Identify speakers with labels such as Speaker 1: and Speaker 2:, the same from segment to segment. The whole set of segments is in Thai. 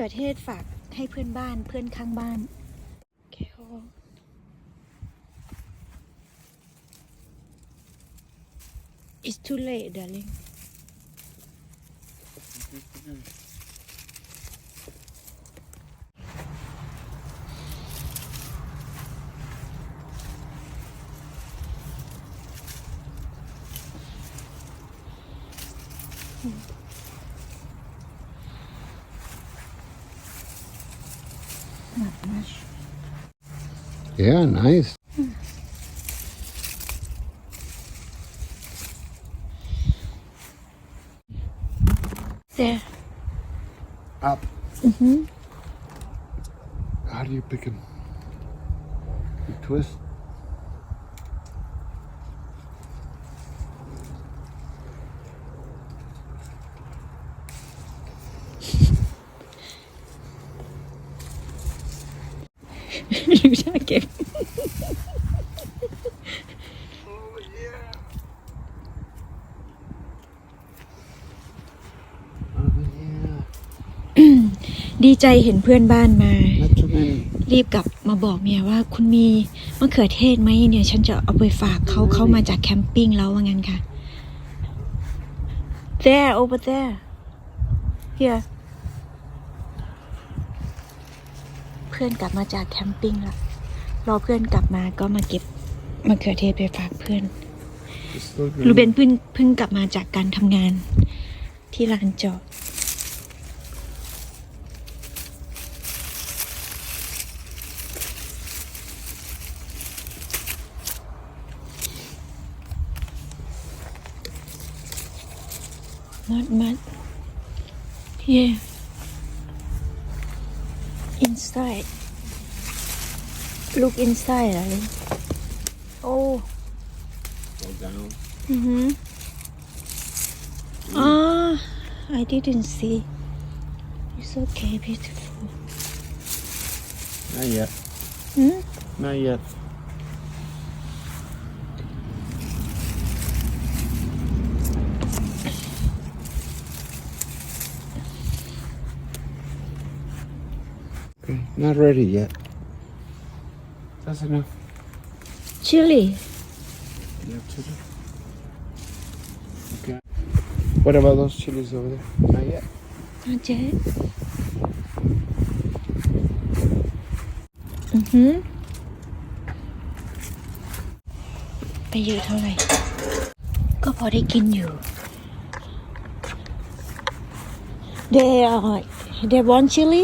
Speaker 1: ขือเทศฝากให้เพื่อนบ้านเพื่อนข้างบ้านโอเคโอ It's too late darling ห
Speaker 2: Yeah, nice.
Speaker 1: there
Speaker 2: Up.
Speaker 1: mm-hmm.
Speaker 2: How do you pick him? You twist.
Speaker 1: เก็บ
Speaker 2: Oh, yeah.
Speaker 1: ดีใจเห็นเพื่อนบ้านมา
Speaker 2: Not too many.
Speaker 1: รีบกลับมาบอกเมียว่าคุณมีมะเขือเทศไหมเนี่ย ฉันจะเอาไปฝากเขาเขามาจากแคมปิ้งแล้วว่างั้นค่ะ there over there here เพื่อนกลับมาจากแคมปิ้งแล้ว รอเพื่อนกลับมาก็มาเก็บมะเขือเทศไปฝากเพื่อน
Speaker 2: It's still
Speaker 1: ลู
Speaker 2: green.
Speaker 1: เบนเพิ่งเพิ่งกลับมาจากการทำงาน ที่ลานจอด not much yeah inside Look inside, right? Oh.
Speaker 2: Go down.
Speaker 1: Mm-hmm. Ah, I didn't see. It's okay, beautiful.
Speaker 2: Not yet.
Speaker 1: Hmm?
Speaker 2: Not yet. Not ready yet. That's enough.
Speaker 1: Chili.
Speaker 2: You have chili? Okay. What about those chilies over there? Not yet.
Speaker 1: Not yet. Mm-hmm. ไปเยอะเท่าไหร่ ก็พอได้กินอยู่ They are they want chili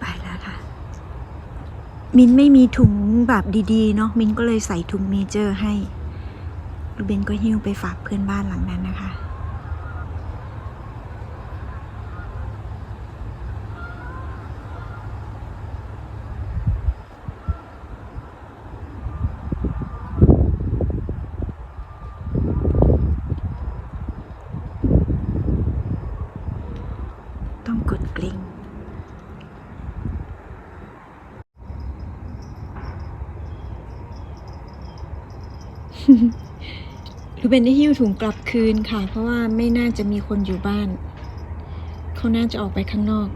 Speaker 1: ไปแล้วค่ะ มินไม่มีถุงแบบดีๆ เนาะมินก็เลยใส่ถุงเมเจอร์ให้ ลูกเบนก็หิ้วไปฝากเพื่อนบ้านหลังนั้นนะคะ ต้องกดกลิ่ง รูเบนได้หิ้วถุงกลับคืนค่ะ เพราะว่าไม่น่าจะมีคนอยู่บ้าน เขาน่าจะออกไปข้างนอก